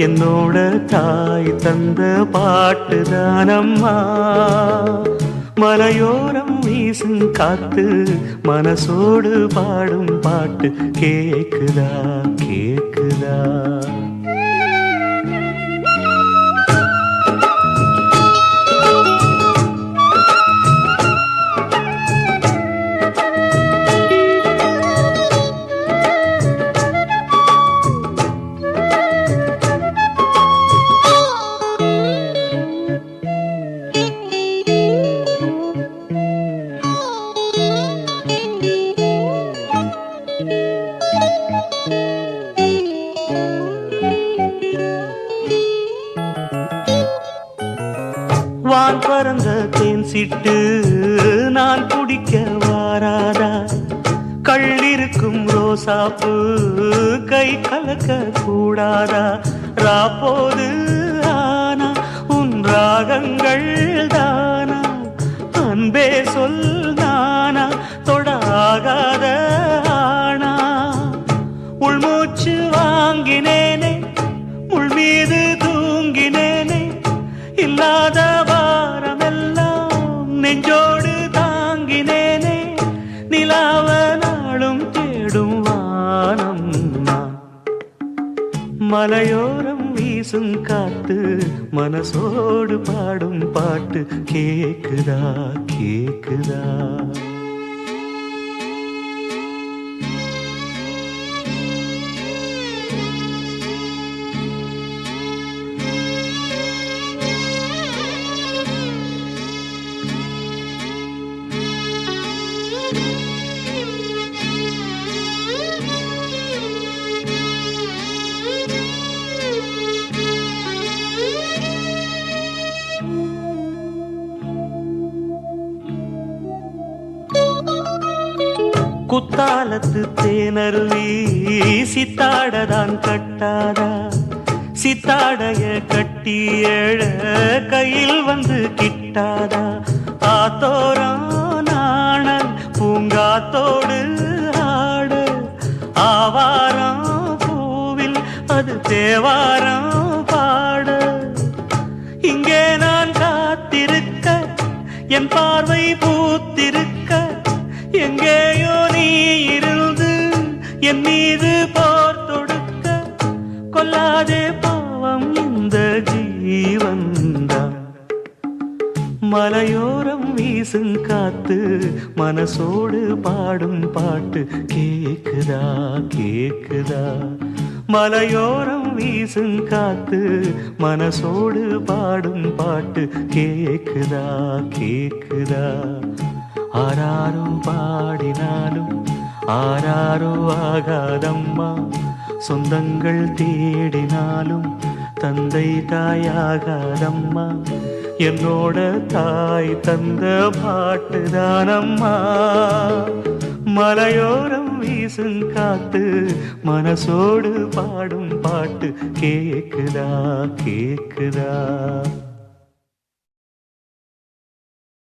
என்னோட தாய் தந்த பாட்டு தானம்மா. மலையோரம் வீசும் காத்து மனசோடு பாடும் பாட்டு கேக்குதா கேக்குதா? வான் பறந்த தேன் சிட்டு நான் குடிக்க வாராதா? கள்ளிருக்கும் ரோசாப்பு கை கலக்க கூடாதா? ராப்போது நெஞ்சோடு தாங்கினேனே நிலாவ நாளும் தேடும் வானம் மலையோரம் வீசும் காத்து மனசோடு பாடும் பாட்டு கேக்குதா கேக்குதா? காலத்து தேனருவி சித்தாடதான் கட்டாதா? சித்தாடைய கட்டி எழ கையில் வந்து கிட்டாதா? ஆத்தோரான பூங்காத்தோடு ஆட. ஆவாரம் பூவில் அது தேவாரம் பாட. இங்கே நான் காத்திருக்க என் பார்வை பூத்திருக்க எங்கேயோ நீ இருந்து என் மீது போர் தொடுக்க கொல்லாதே பாவம் இந்த ஜீவன்தான் மலையோரம் வீசும் காத்து மனசோடு பாடும் பாட்டு கேக்குதா கேக்குதா? மலையோரம் வீசும் காத்து மனசோடு பாடும் பாட்டு கேக்குதா கேக்குதா? ஆராரோ பாடினாலும் ஆராரோ ஆகாதம்மா. சொந்தங்கள் தேடினாலும் தந்தை தாயாகாதம்மா. என்னோட தாய் தந்த பாட்டுதானம்மா மலையோரம் வீசும் காத்து மனசோடு பாடும் பாட்டு கேக்குதா கேக்குதா.